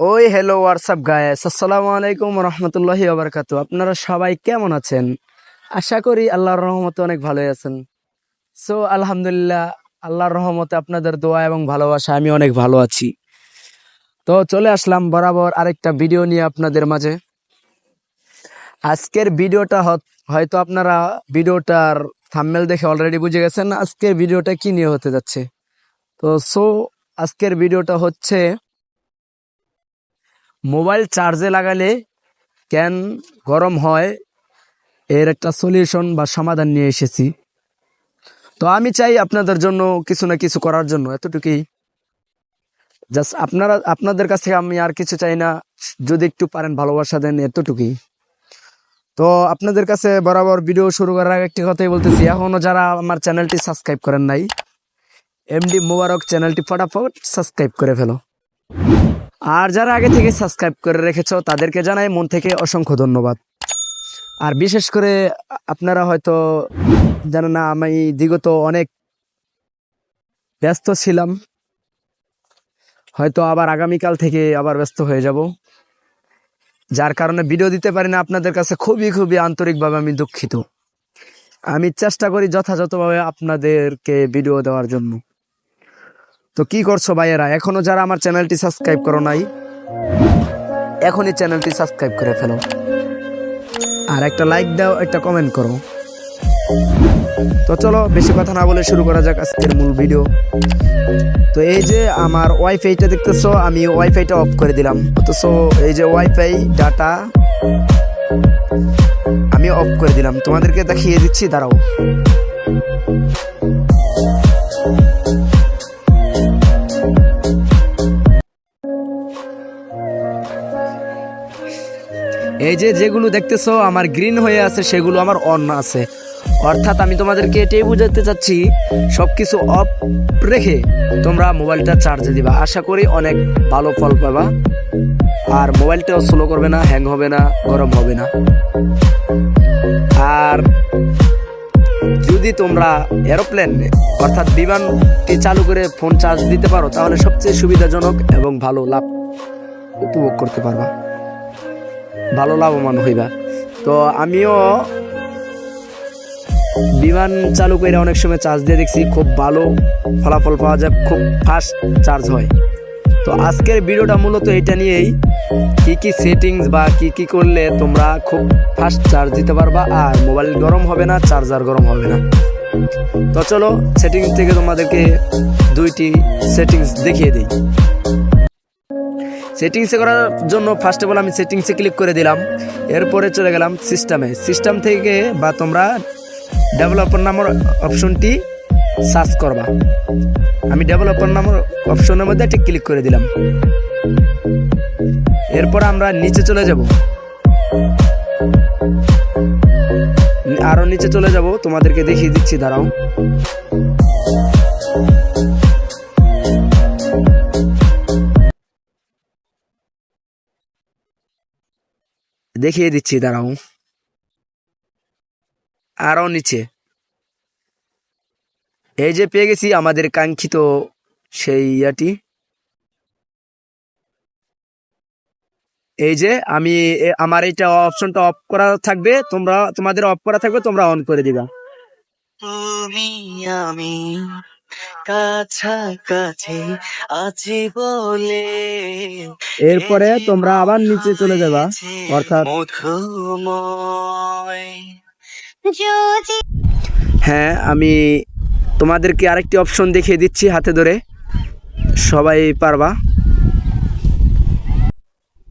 ওই hello WhatsApp guys আসসালামু আলাইকুম রহমতুল্লাহি আবরকাতু আপনারা সবাই কেমন আছেন? আশা করি আল্লাহর রহমতে অনেক ভালোই আছেন। সো আলহামদুলিল্লাহ, আল্লাহর রহমতে আপনাদের দোয়া এবং ভালোবাসা, আমি অনেক ভালো আছি। তো চলে আসলাম বরাবর আরেকটা ভিডিও নিয়ে আপনাদের মাঝে। আজকের ভিডিওটা হয়তো আপনারা ভিডিওটার থাম্বনেল দেখে অলরেডি বুঝে গেছেন আজকের ভিডিওটা কি নিয়ে হতে যাচ্ছে। তো সো আজকের ভিডিওটা হচ্ছে মোবাইল চার্জে লাগালে কেন গরম হয়। এর একটা সলিউশন বা সমাধান নিয়ে এসেছি। তো আমি চাই আপনাদের জন্য কিছু না কিছু করার জন্য এতটুকুই। জাস্ট আপনারা, আপনাদের কাছ থেকে আমি আর কিছু চাই না। যদি একটু পারেন ভালোবাসা দেন এতটুকুই। তো আপনাদের কাছে বরাবর ভিডিও শুরু করার আগে একটি কথাই বলতেছি। এখনও যারা আমার চ্যানেলটি সাবস্ক্রাইব করেন নাই, এমডি মোবারক চ্যানেলটি ফটাফট সাবস্ক্রাইব করে ফেলো। আর যারা আগে থেকে সাবস্ক্রাইব করে রেখেছো, তাদেরকে জানাই মন থেকে অসংখ্য ধন্যবাদ। আর বিশেষ করে আপনারা হয়তো জানেন না, আমি বিগত অনেক ব্যস্ত ছিলাম। হয়তো আবার আগামীকাল থেকে আবার ব্যস্ত হয়ে যাব। যার কারণে ভিডিও দিতে পারি না, আপনাদের কাছে খুবই খুবই আন্তরিকভাবে আমি দুঃখিত। আমি চেষ্টা করি যথাযথভাবে আপনাদেরকে ভিডিও দেওয়ার জন্য। তো কি করছ ভাইয়েরা? এখনও যারা আমার চ্যানেলটি সাবস্ক্রাইব করো নাই, এখনই চ্যানেলটি সাবস্ক্রাইব করে ফেলো। আর একটা লাইক দাও, একটা কমেন্ট করো। তো চলো, বেশি কথা না বলে শুরু করা যাক আজকের মূল ভিডিও তো এই যে আমার ওয়াইফাইটা দেখতেছো, আমি ওয়াইফাইটা অফ করে দিলাম। অথচ এই যে ওয়াইফাই ডাটা আমি অফ করে দিলাম। তোমাদেরকে দেখিয়ে দিচ্ছি, দাঁড়াও। এই যে যেগুলো দেখতেছো আমার গ্রিন হয়ে আছে, সেগুলো আমার অন আছে। অর্থাৎ আমি তোমাদেরকে এটাই বোঝাতে চাচ্ছি সব কিছু অফ রেখে তোমরা মোবাইলটা চার্জে দিবা। আশা করি অনেক ভালো ফল পাবা। আর মোবাইলটাও স্লো করবে না, হ্যাং হবে না, গরম হবে না। আর যদি তোমরা এরোপ্লেন, অর্থাৎ বিমানটি চালু করে ফোন চার্জ দিতে পারো, তাহলে সবচেয়ে সুবিধাজনক এবং ভালো লাভ উপভোগ করতে পারবা। ভালো লাভবান হইবা। তো আমিও বিমান চালু করে অনেক সময় চার্জ দিয়ে দেখছি, খুব ভালো ফলাফল পাওয়া যায়, খুব ফাস্ট চার্জ হয়। তো আজকের ভিডিওটা মূলত এটা নিয়েই, কি কি সেটিংস বা কি কি করলে তোমরা খুব ফাস্ট চার্জ দিতে পারবা, আর মোবাইল গরম হবে না চার্জার গরম হবে না। তো চলো সেটিংস থেকে তোমাদেরকে দুইটি সেটিংস দেখিয়ে দিই। সেটিংসে করার জন্য ফার্স্ট অফ অল আমি সেটিংসে ক্লিক করে দিলাম। এরপরে চলে গেলাম সিস্টেমে সিস্টেম থেকে বা তোমরা ডেভেলপার নামের অপশনটি সার্চ করবা। আমি ডেভেলপার নামের অপশনের মধ্যে একটা ক্লিক করে দিলাম। এরপর আমরা নিচে চলে যাব। আরও নিচে চলে যাব। তোমাদেরকে দেখিয়ে দিচ্ছি, দাঁড়াও। দেখিয়ে দিচ্ছি, দাঁড়াও। আরও নিচে। এই যে পেয়ে গেছি আমাদের কাঙ্ক্ষিত সেই ইয়াটি। এই যে আমি আমার এটা অপশনটা অফ করা থাকবে, তোমরা, তোমাদের অফ করা থাকবে, তোমরা অন করে দিবা। তুমি, আমি। কাছাকাছি আছি বলে এরপরে তোমরা আবার নিচে চলে যাবা অর্থাৎ হ্যাঁ আমি তোমাদেরকে আরেকটি অপশন দেখিয়ে দিচ্ছি হাতে ধরে। সবাই পারবা?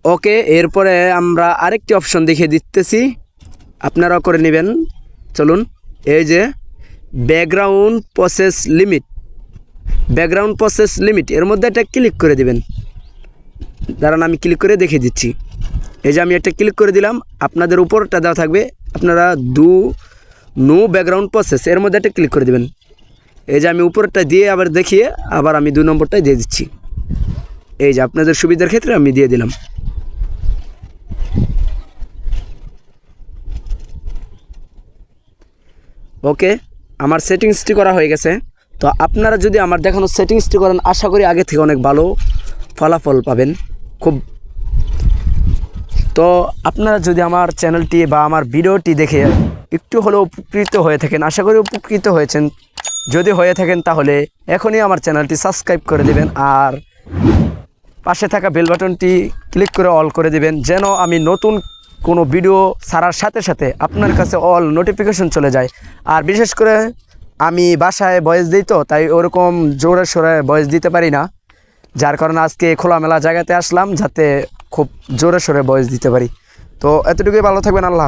ওকে এরপরে আমরা আরেকটি অপশন দেখিয়ে দিতেছি। আপনারাও করে নেবেন। চলুন এই যে background process limit. Background process limit, এর মধ্যে একটা ক্লিক করে দিবেন। দাঁড়ান, আমি ক্লিক করে দেখিয়ে দিচ্ছি। এই যে আমি একটা ক্লিক করে দিলাম, আপনাদের উপরটা দেওয়া থাকবে, আপনারা দু নো ব্যাকগ্রাউন্ড প্রসেস, এর মধ্যে একটা ক্লিক করে দেবেন। এই যে আমি উপরটা দিয়ে আবার দেখিয়ে, আবার আমি দু নম্বরটাই দিয়ে দিচ্ছি। এই যে আপনাদের সুবিধার ক্ষেত্রে আমি দিয়ে দিলাম। ওকে আমার সেটিংসটি করা হয়ে গেছে। তো আপনারা যদি আমার দেখানো সেটিংসটি করেন, আশা করি আগে থেকে অনেক ভালো ফলাফল পাবেন। খুব তো আপনারা যদি আমার চ্যানেলটি বা আমার ভিডিওটি দেখে একটু হলেও উপকৃত হয়ে থাকেন, আশা করি উপকৃত হয়েছেন। যদি হয়ে থাকেন, তাহলে এখনই আমার চ্যানেলটি সাবস্ক্রাইব করে দেবেন আর পাশে থাকা বেল বাটনটি ক্লিক করে অল করে দিবেন, যেন আমি নতুন কোনো ভিডিও ছাড়ার সাথে সাথে আপনার কাছে অল নোটিফিকেশন চলে যায়। আর বিশেষ করে আমি বাসায় বয়স দিই তো, তাই ওরকম জোরে সোরে বয়স দিতে পারি না। যার কারণে আজকে খোলামেলা জায়গাতে আসলাম যাতে খুব জোরে সোরে বয়স দিতে পারি। তো এতটুকুই, ভালো থাকবেন, আল্লাহ।